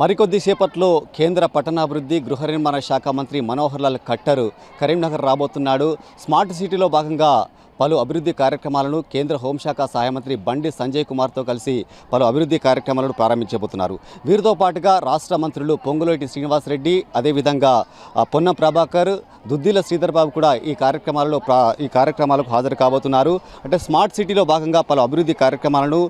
మరికొద్దిసేపట్లో కేంద్ర పట్టణాభివృద్ధి గృహ నిర్మాణ శాఖ మంత్రి మనోహర్ లాల్ ఖట్టర్ కరీంనగర్ రాబోతున్నాడు. స్మార్ట్ సిటీలో భాగంగా పలు అభివృద్ధి కార్యక్రమాలను కేంద్ర హోంశాఖ సహాయ మంత్రి బండి సంజయ్ కుమార్తో కలిసి పలు అభివృద్ధి కార్యక్రమాలను ప్రారంభించబోతున్నారు. వీరితో పాటుగా రాష్ట్ర మంత్రులు పొంగులేటి శ్రీనివాసరెడ్డి అదేవిధంగా ఆ, పొన్నం ప్రభాకర్ దుద్దిల శ్రీధర్ బాబు కూడా ఈ కార్యక్రమాలలో ఈ కార్యక్రమాలకు హాజరు కాబోతున్నారు. అంటే స్మార్ట్ సిటీలో భాగంగా పలు అభివృద్ధి కార్యక్రమాలను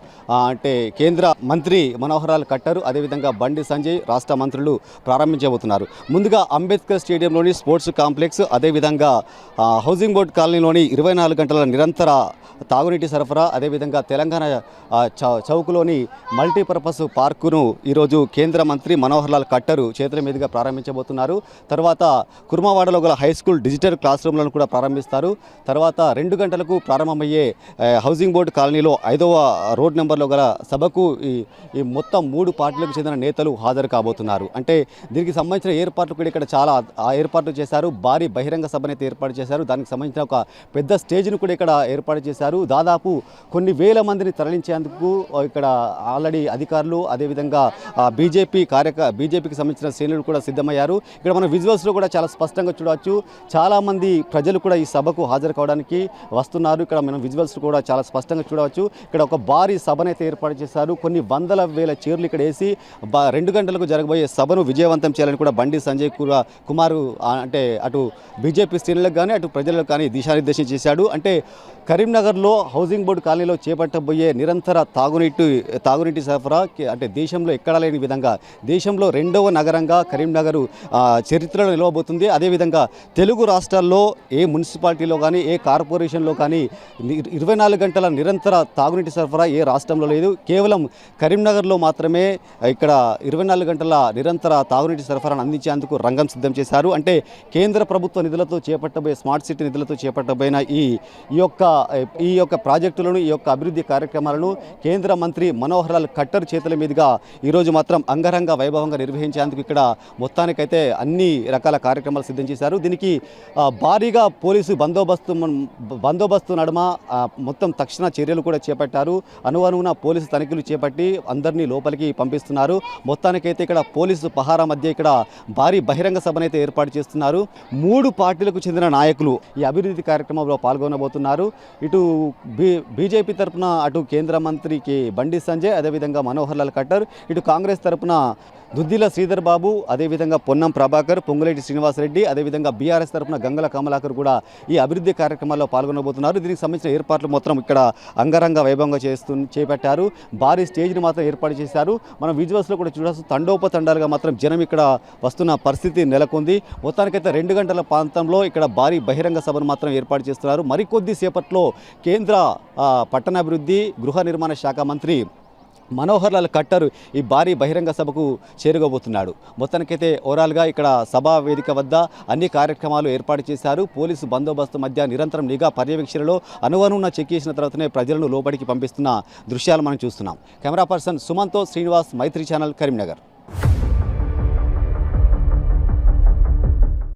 అంటే కేంద్ర మంత్రి మనోహరాల్ ఖట్టర్ అదేవిధంగా బండి సంజయ్ రాష్ట్ర మంత్రులు ప్రారంభించబోతున్నారు. ముందుగా అంబేద్కర్ స్టేడియంలోని స్పోర్ట్స్ కాంప్లెక్స్ అదేవిధంగా హౌసింగ్ బోర్డ్ కాలనీలోని ఇరవై నాలుగు గంటల నిరంతర తాగునీటి సరఫరా అదేవిధంగా తెలంగాణ చౌ చౌక్లోని మల్టీపర్పస్ పార్కును ఈరోజు కేంద్ర మంత్రి మనోహర్ లాల్ కట్టరు చేతుల మీదుగా ప్రారంభించబోతున్నారు. తర్వాత కుర్మవాడలో గల హై స్కూల్ డిజిటల్ క్లాస్ రూమ్లను కూడా ప్రారంభిస్తారు. తర్వాత రెండు గంటలకు ప్రారంభమయ్యే హౌసింగ్ బోర్డు కాలనీలో ఐదవ రోడ్ నెంబర్లో గల సభకు ఈ ఈ మొత్తం మూడు పార్టీలకు చెందిన నేతలు హాజరు కాబోతున్నారు. అంటే దీనికి సంబంధించిన ఏర్పాట్లు కూడా ఇక్కడ చాలా ఆ ఏర్పాట్లు చేశారు. భారీ బహిరంగ సభను అయితే ఏర్పాటు చేశారు. దానికి సంబంధించిన ఒక పెద్ద స్టేజ్ను కూడా ఇక్కడ ఏర్పాటు చేశారు. దాదాపు కొన్ని వేల మందిని తరలించేందుకు ఇక్కడ ఆల్రెడీ అధికారులు అదేవిధంగా బీజేపీ కార్యక బీజేపీకి సంబంధించిన శ్రేణులు కూడా సిద్ధమయ్యారు. ఇక్కడ మనం విజువల్స్లో కూడా చాలా స్పష్టంగా చూడవచ్చు. చాలామంది ప్రజలు కూడా ఈ సభకు హాజరు కావడానికి వస్తున్నారు. ఇక్కడ మనం విజువల్స్ కూడా చాలా స్పష్టంగా చూడవచ్చు. ఇక్కడ ఒక భారీ సభనైతే ఏర్పాటు చేశారు. కొన్ని వందల వేల చీరలు ఇక్కడ వేసి రెండు గంటలకు జరగబోయే సభను విజయవంతం చేయాలని కూడా బండి సంజయ్ కుమారు అంటే అటు బీజేపీ శ్రేణులకు కానీ అటు ప్రజలకు కానీ దిశానిర్దేశం చేశాడు. అంటే కరీంనగర్లో హౌసింగ్ బోర్డు కాలనీలో చేపట్టబోయే నిరంతర తాగునీటి తాగునీటి సరఫరా అంటే దేశంలో ఎక్కడా లేని విధంగా దేశంలో రెండవ నగరంగా కరీంనగర్ చరిత్రలో నిలవబోతుంది. అదేవిధంగా తెలుగు రాష్ట్రాల్లో ఏ మున్సిపాలిటీలో కానీ ఏ కార్పొరేషన్లో కానీ ఇరవై నాలుగు గంటల నిరంతర తాగునీటి సరఫరా ఏ రాష్ట్రంలో లేదు. కేవలం కరీంనగర్లో మాత్రమే ఇక్కడ ఇరవై నాలుగు గంటల నిరంతర తాగునీటి సరఫరాను అందించేందుకు రంగం సిద్ధం చేశారు. అంటే కేంద్ర ప్రభుత్వ నిధులతో చేపట్టబోయే స్మార్ట్ సిటీ నిధులతో చేపట్టబోయిన ఈ ఈ యొక్క ఈ యొక్క ప్రాజెక్టులను ఈ యొక్క అభివృద్ధి కార్యక్రమాలను కేంద్ర మంత్రి మనోహర్ లాల్ ఖట్టర్ చేతుల మీదుగా ఈరోజు మాత్రం అంగరంగ వైభవంగా నిర్వహించేందుకు ఇక్కడ మొత్తానికైతే అన్ని రకాల కార్యక్రమాలు సిద్ధం చేశారు. దీనికి భారీగా పోలీసు బందోబస్తు బందోబస్తు నడుమ మొత్తం తక్షణ చర్యలు కూడా చేపట్టారు. అనువనువున పోలీసు తనిఖీలు చేపట్టి అందరినీ లోపలికి పంపిస్తున్నారు. మొత్తానికైతే ఇక్కడ పోలీసు పహారా మధ్య ఇక్కడ భారీ బహిరంగ సభనైతే ఏర్పాటు చేస్తున్నారు. మూడు పార్టీలకు చెందిన నాయకులు ఈ అభివృద్ధి కార్యక్రమంలో పాల్గొనబోతున్నారు. ఇటు బీ బీజేపీ తరపున అటు కేంద్ర మంత్రికి బండి సంజయ్ అదేవిధంగా మనోహర్ లాల్ ఖట్టర్ ఇటు కాంగ్రెస్ తరపున దుద్దిల శ్రీధర్ బాబు అదేవిధంగా పొన్నం ప్రభాకర్ పొంగులేటి శ్రీనివాసరెడ్డి అదేవిధంగా బీఆర్ఎస్ తరపున గంగల కమలాకర్ కూడా ఈ అభివృద్ధి కార్యక్రమాల్లో పాల్గొనబోతున్నారు. దీనికి సంబంధించిన ఏర్పాట్లు మొత్తం ఇక్కడ అంగరంగ వైభవంగా చేస్తు చేపట్టారు. భారీ స్టేజ్ని మాత్రం ఏర్పాటు చేశారు. మనం విజువల్స్లో కూడా చూడవచ్చు తండోపతండాలుగా మాత్రం జనం ఇక్కడ వస్తున్న పరిస్థితి నెలకొంది. మొత్తానికైతే రెండు గంటల ప్రాంతంలో ఇక్కడ భారీ బహిరంగ సభను మాత్రం ఏర్పాటు చేస్తున్నారు. మరికొద్ది సేపట్లో కేంద్ర పట్టణాభివృద్ధి గృహ నిర్మాణ శాఖ మంత్రి మనోహర్ లాల్ ఖట్టర్ ఈ భారీ బహిరంగ సభకు చేరుకోబోతున్నాడు. మొత్తానికైతే ఓవరాల్గా ఇక్కడ సభా వేదిక వద్ద అన్ని కార్యక్రమాలు ఏర్పాటు చేశారు. పోలీసు బందోబస్తు మధ్య నిరంతరం నిఘా పర్యవేక్షణలో అనువనున్న చెక్ చేసిన తర్వాతనే ప్రజలను లోపలికి పంపిస్తున్న దృశ్యాలు మనం చూస్తున్నాం. కెమెరా పర్సన్ సుమంతో శ్రీనివాస్ మైత్రి ఛానల్ కరీంనగర్.